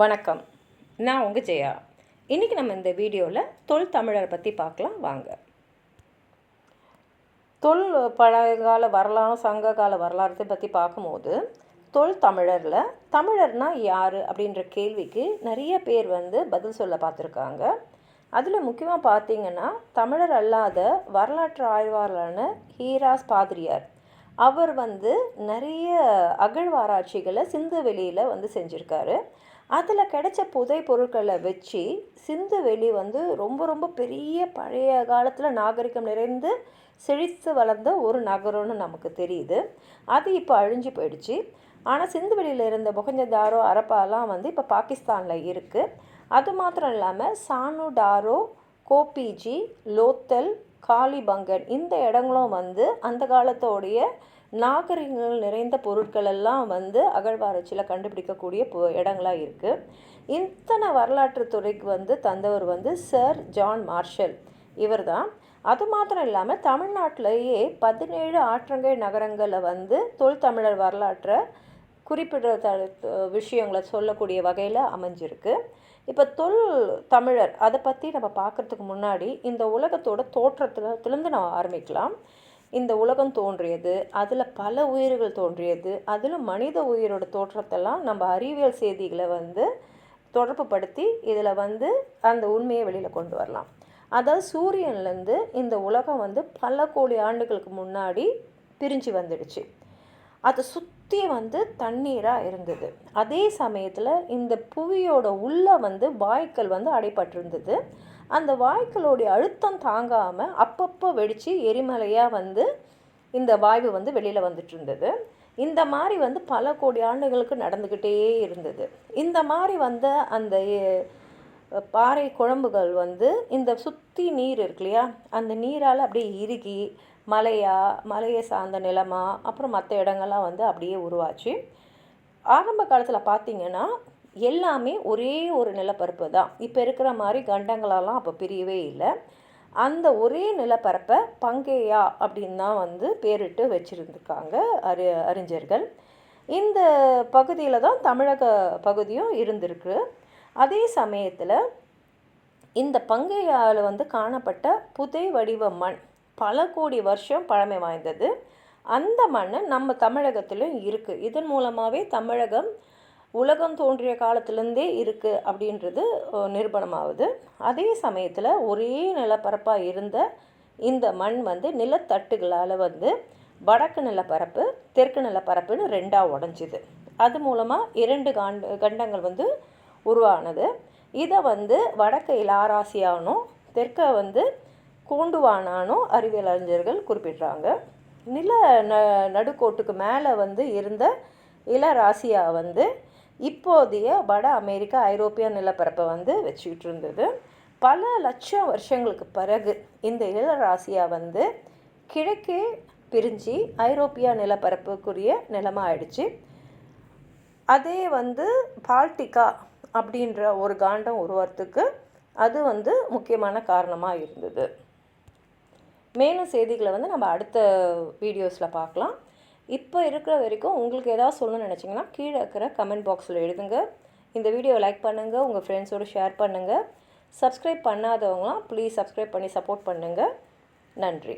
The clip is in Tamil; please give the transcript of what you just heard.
வணக்கம். நான் உங்கள் ஜெயா. இன்றைக்கி நம்ம இந்த வீடியோவில் தொல் தமிழரை பற்றி பார்க்கலாம். வாங்க. தொல் பழங்கால வரலாறு சங்க கால வரலாறு பற்றி பார்க்கும்போது தொல் தமிழரில் தமிழர்னால் யார் அப்படின்ற கேள்விக்கு நிறைய பேர் வந்து பதில் சொல்ல பார்த்துருக்காங்க. அதில் முக்கியமாக பார்த்தீங்கன்னா தமிழர் அல்லாத வரலாற்று ஆய்வாளரான ஹீராஸ் பாதிரியார். அவர் வந்து நிறைய அகழ்வாராய்ச்சிகளை சிந்து வெளியில் வந்து செஞ்சுருக்காரு. அதில் கிடைச்ச புதை பொருட்களை வச்சு சிந்து வெளி வந்து ரொம்ப ரொம்ப பெரிய பழைய காலத்தில் நாகரிகம் நிறைந்து செழித்து வளர்ந்த ஒரு நகரம்னு நமக்கு தெரியுது. அது இப்போ அழிஞ்சு போயிடுச்சு. ஆனால் சிந்து வெளியில் இருந்த முகஞ்சதாரோ அரப்பாலாம் வந்து இப்போ பாகிஸ்தானில் இருக்குது அது மாத்திரம் இல்லாமல் சானு டாரோ கோபிஜி லோத்தல் காளிபங்கன் இந்த இடங்களும் வந்து அந்த காலத்தோடைய நாகரிகங்கள் நிறைந்த பொருட்கள் எல்லாம் வந்து அகழ்வாராய்ச்சியில் கண்டுபிடிக்கக்கூடிய இடங்களாக இருக்குது இத்தனை வரலாற்று துறைக்கு வந்து தந்தவர் வந்து சர் ஜான் மார்ஷல். இவர் தான். அது மாத்திரம் இல்லாமல் தமிழ்நாட்டிலேயே பதினேழு ஆற்றங்கை நகரங்களில் வந்து தொல் தமிழர் வரலாற்றை குறிப்பிட விஷயங்களை சொல்லக்கூடிய வகையில் அமைஞ்சிருக்கு. இப்போ தொல் தமிழர் அதை பற்றி நம்ம பார்க்குறதுக்கு முன்னாடி இந்த உலகத்தோட தோற்றத்துலேருந்து நம்ம ஆரம்பிக்கலாம். இந்த உலகம் தோன்றியது அதில் பல உயிர்கள் தோன்றியது அதில் மனித உயிரோட தோற்றத்தெல்லாம் நம்ம அறிவியல் செய்திகளை வந்து தொடர்பு படுத்தி இதில் வந்து அந்த உண்மையை வெளியில் கொண்டு வரலாம். அதாவது சூரியன்லேருந்து இந்த உலகம் வந்து பல கோடி ஆண்டுகளுக்கு முன்னாடி பிரிஞ்சு வந்துடுச்சு. அதை சுற்றி வந்து தண்ணீராக இருந்தது. அதே சமயத்தில் இந்த புவியோட உள்ளே வந்து வாய்க்கால் வந்து அடைப்பட்டிருந்தது அந்த வாய்க்களுடைய அழுத்தம் தாங்காமல் அப்பப்போ வெடித்து எரிமலையாக வந்து இந்த வாய்வு வந்து வெளியில் வந்துட்டு இருந்தது இந்த மாதிரி வந்து பல கோடி ஆண்டுகளுக்கு நடந்துக்கிட்டே இருந்தது. இந்த மாதிரி வந்த அந்த பாறை குழம்புகள் வந்து இந்த சுற்றி நீர் இருக்கு இல்லையா? அந்த நீரால் அப்படியே இறுகி மலையா மலையை சார்ந்த நிலமா அப்புறம் மற்ற இடங்கள்லாம் வந்து அப்படியே உருவாச்சு. ஆரம்ப காலத்தில் பார்த்திங்கன்னா எல்லாமே ஒரே ஒரு நிலப்பரப்பு தான். இப்போ இருக்கிற மாதிரி கண்டங்களெல்லாம் அப்போ பிரியவே இல்லை. அந்த ஒரே நிலப்பரப்பை பங்கேயா அப்படின்னு தான் வந்து பேரிட்டு வச்சுருந்துருக்காங்க அறி அறிஞர்கள். இந்த பகுதியில் தான் தமிழக பகுதியும் இருந்திருக்கு. அதே சமயத்தில் இந்த பங்கையால் வந்து காணப்பட்ட புதை வடிவ மண் பல கோடி வருஷம் பழமை வாய்ந்தது. அந்த மண் நம்ம தமிழகத்திலும் இருக்குது இதன் மூலமாகவே தமிழகம் உலகம் தோன்றிய காலத்துலேருந்தே இருக்குது அப்படின்றது நிரூபணமாகுது. அதே சமயத்தில் ஒரே நிலப்பரப்பாக இருந்த இந்த மண் வந்து நிலத்தட்டுகளால் வந்து வடக்கு நிலப்பரப்பு தெற்கு நிலப்பரப்புன்னு ரெண்டாக உடஞ்சிது. அது மூலமாக இரண்டு காண்ட கண்டங்கள் வந்து உருவானது. இதை வந்து வடக்கு இலாராசியானும் தெற்க வந்து கூண்டுவானானும் அறிவியல் அறிஞர்கள் குறிப்பிட்றாங்க. நில ந நடுக்கோட்டுக்கு மேலே வந்து இருந்த இளராசியா வந்து இப்போதைய வட அமெரிக்கா ஐரோப்பிய நிலப்பரப்பை வந்து வச்சுக்கிட்டு இருந்தது பல லட்சம் வருஷங்களுக்கு பிறகு இந்த இளராசியா வந்து கிழக்கே பிரிஞ்சு ஐரோப்பியா நிலப்பரப்புக்குரிய நிலமாக ஆயிடுச்சு அதே வந்து பால்டிகா அப்படின்ற ஒரு காண்டம் உருவத்துக்கு அது வந்து முக்கியமான காரணமாக இருந்தது. மேலும் செய்திகளை வந்து நம்ம அடுத்த வீடியோஸில் பார்க்கலாம். இப்போ இருக்கிற வரைக்கும் உங்களுக்கு ஏதாவது சொல்லணும்னு நினச்சிங்கன்னா கீழே இருக்கிற கமெண்ட் பாக்ஸில் எழுதுங்க. இந்த வீடியோவை லைக் பண்ணுங்கள் உங்கள் ஃப்ரெண்ட்ஸோடு ஷேர் பண்ணுங்கள் சப்ஸ்கிரைப் பண்ணாதவங்களாம் ப்ளீஸ் சப்ஸ்கிரைப் பண்ணி சப்போர்ட் பண்ணுங்கள் நன்றி.